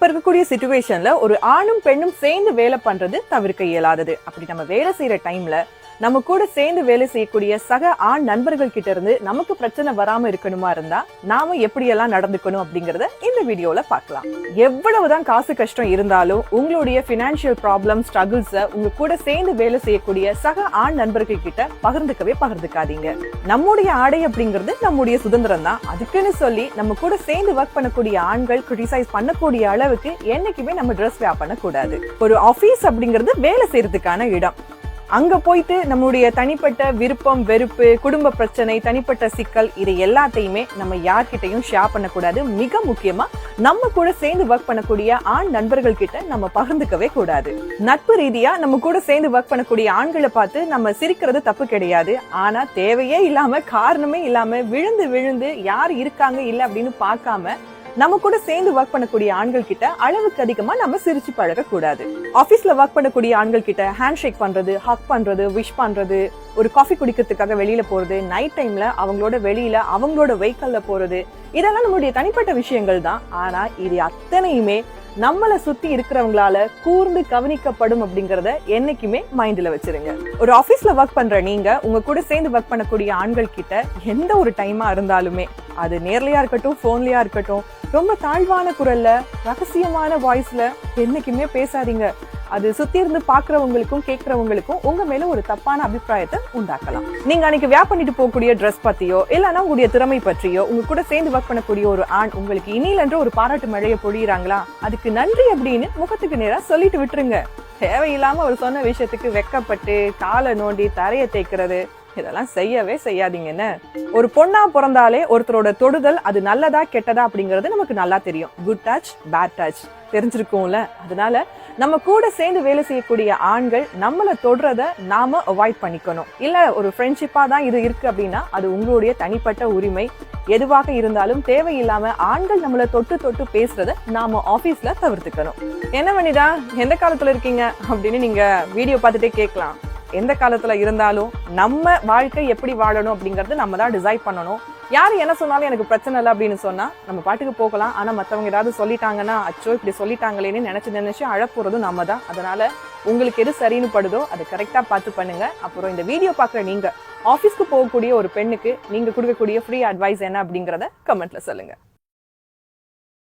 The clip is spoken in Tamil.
இப்ப இருக்கக்கூடிய சுச்சுவேஷன்ல ஒரு ஆணும் பெண்ணும் சேர்ந்து வேலை பண்றது தவிர்க்க இயலாதது. அப்படி நம்ம வேலை செய்யற டைம்ல நம்ம கூட சேர்ந்து வேலை செய்யக்கூடிய சக ஆண் நண்பர்கள் கிட்ட இருந்து நமக்கு பிரச்சனை வராம இருக்கணுமா இருந்தா நாம எப்படியெல்லாம் நடந்துக்கணும் அப்படிங்கறத இந்த வீடியோல பார்க்கலாம். எவ்வளவுதான் காசு கஷ்டம் இருந்தாலும் உங்களுடைய பினான்சியல் ப்ராப்ளம் ஸ்ட்ரகிள்ஸ உங்க கூட சேர்ந்து வேலை செய்யக்கூடிய சக ஆண் நண்பர்கள் கிட்ட பகிர்ந்துக்கவே பகிர்ந்துக்காதீங்க. நம்முடைய ஆடை அப்படிங்கிறது நம்முடைய சுதந்திரம் தான். அதுக்குன்னு சொல்லி நம்ம கூட சேர்ந்து ஒர்க் பண்ணக்கூடிய ஆண்கள் கிரிட்டிசைஸ் பண்ணக்கூடிய அளவுக்கு என்னைக்குமே நம்ம ட்ரெஸ் வேர் பண்ணக்கூடாது. ஒரு ஆபீஸ் அப்படிங்கிறது வேலை செய்யறதுக்கான இடம். அங்க போயிட்டு நம்மளுடைய தனிப்பட்ட விருப்பம் வெறுப்பு குடும்ப பிரச்சனை தனிப்பட்ட சிக்கல் இது எல்லாத்தையுமே நம்ம யார்கிட்டயும் ஷேர் பண்ணக்கூடாது. மிக முக்கியமா நம்ம கூட சேர்ந்து ஒர்க் பண்ணக்கூடிய ஆண் நண்பர்கள் கிட்ட நம்ம பகிர்ந்துக்கவே கூடாது. நட்பு ரீதியா நம்ம கூட சேர்ந்து ஒர்க் பண்ணக்கூடிய ஆண்களை பார்த்து நம்ம சிரிக்கிறது தப்பு கிடையாது. ஆனா தேவையே இல்லாம காரணமே இல்லாம விழுந்து விழுந்து யார் இருக்காங்க இல்ல அப்படின்னு பார்க்காம நம்ம கூட சேர்ந்து ஒர்க் பண்ணக்கூடிய ஆண்கள் கிட்ட அளவுக்கு அதிகமா நம்ம சிரிச்சு பழக கூடாது ஆபீஸ்ல ஒர்க் பண்ணக்கூடிய ஆண்கள் கிட்ட ஹேண்ட் ஷேக் பண்றது ஹக் பண்றது விஷ் பண்றது ஒரு காஃபி குடிக்கிறதுக்காக வெளியில போறது நைட் டைம்ல அவங்களோட வெளியில அவங்களோட வெஹிக்கல்ல போறது இதெல்லாம் நம்மளுடைய தனிப்பட்ட விஷயங்கள் தான். ஆனா இது அத்தனையுமே நம்மள சுத்தி இருக்கிறவங்களால கூர்ந்து கவனிக்கப்படும் அப்படிங்கறத என்னைக்குமே மைண்ட்ல வச்சிருங்க. ஒரு ஆபீஸ்ல ஒர்க் பண்ற நீங்க உங்க கூட சேர்ந்து ஒர்க் பண்ணக்கூடிய ஆண்கள் கிட்ட எந்த ஒரு டைமா இருந்தாலுமே அது நேர்லயா இருக்கட்டும் போன்லயா இருக்கட்டும் ரொம்ப தாழ்வான குரல்ல ரகசியமான வாய்ஸ்ல என்னைக்குமே பேசாதீங்க. அது சுத்தி இருந்து பாக்குறவங்களுக்கும் கேட்கறவங்களுக்கும் உங்க மேல ஒரு தப்பான அபிப்பிராயத்தை உண்டாக்கலாம். நீங்க அன்னைக்கு வியா பண்ணிட்டு போகக்கூடிய ட்ரெஸ் பத்தியோ இல்லைன்னா உங்களுடைய திறமை பற்றியோ உங்க கூட சேர்ந்து ஒர்க் பண்ணக்கூடிய ஒரு ஆண் உங்களுக்கு இனியிலன்ற ஒரு பாராட்டு மழையை பொழியிறாங்களா? அதுக்கு நன்றி அப்படின்னு முகத்துக்கு நேரா சொல்லிட்டு விட்டுருங்க. தேவையில்லாம அவர் சொன்ன விஷயத்துக்கு வெக்கப்பட்டு காலை நோண்டி தரையை தேய்க்கிறது இதெல்லாம் செய்யவே செய்யாதீங்கன்னு. ஒரு பொண்ணா பிறந்தாலே ஒருத்தரோட தொடுதல் அது நல்லதா கெட்டதா அப்படிங்கிறது நமக்கு நல்லா தெரியும். குட் டச் பேட் டச் தெரிஞ்சிருக்கும்ல? அதனால நம்ம கூட சேர்ந்து வேலை செய்யக்கூடிய ஆண்கள் நம்மளை தொடுறத நாம அவாய்ட் பண்ணிக்கணும். இல்ல ஒரு ஃப்ரெண்ட்ஷிப்பா தான் இது இருக்கு அப்படின்னா அது உங்களுடைய தனிப்பட்ட உரிமை. எதுவாக இருந்தாலும் தேவையில்லாம ஆண்கள் நம்மள தொட்டு தொட்டு பேசுறத நாம ஆபீஸ்ல தவிர்த்துக்கணும். என்ன பண்ணிடா எந்த காலத்துல இருக்கீங்க? அப்படின்னு நீங்க வீடியோ பார்த்துட்டே கேட்கலாம். எந்த காலத்துல இருந்தாலும் நம்ம வாழ்க்கை எப்படி வாழணும் அப்படிங்கறது நம்ம தான் டிசைட் பண்ணணும். யார் என்ன சொன்னாலும் எனக்கு பிரச்சனை இல்லை அப்படின்னு சொன்னா நம்ம பாட்டுக்கு போகலாம். ஆனா மற்றவங்க ஏதாவது சொல்லிட்டாங்கன்னா அச்சோ இப்படி சொல்லிட்டாங்களேன்னு நினைச்சு நினைச்சு அழப்போறதும் நம்ம தான். அதனால உங்களுக்கு எது சரின்னு படுதோ அதை கரெக்டா பார்த்து பண்ணுங்க. அப்புறம் இந்த வீடியோ பார்க்குற நீங்க ஆஃபீஸ்க்கு போகக்கூடிய ஒரு பெண்ணுக்கு நீங்க கொடுக்கக்கூடிய ஃப்ரீ அட்வைஸ் என்ன அப்படிங்கறத கமெண்ட்ல சொல்லுங்க.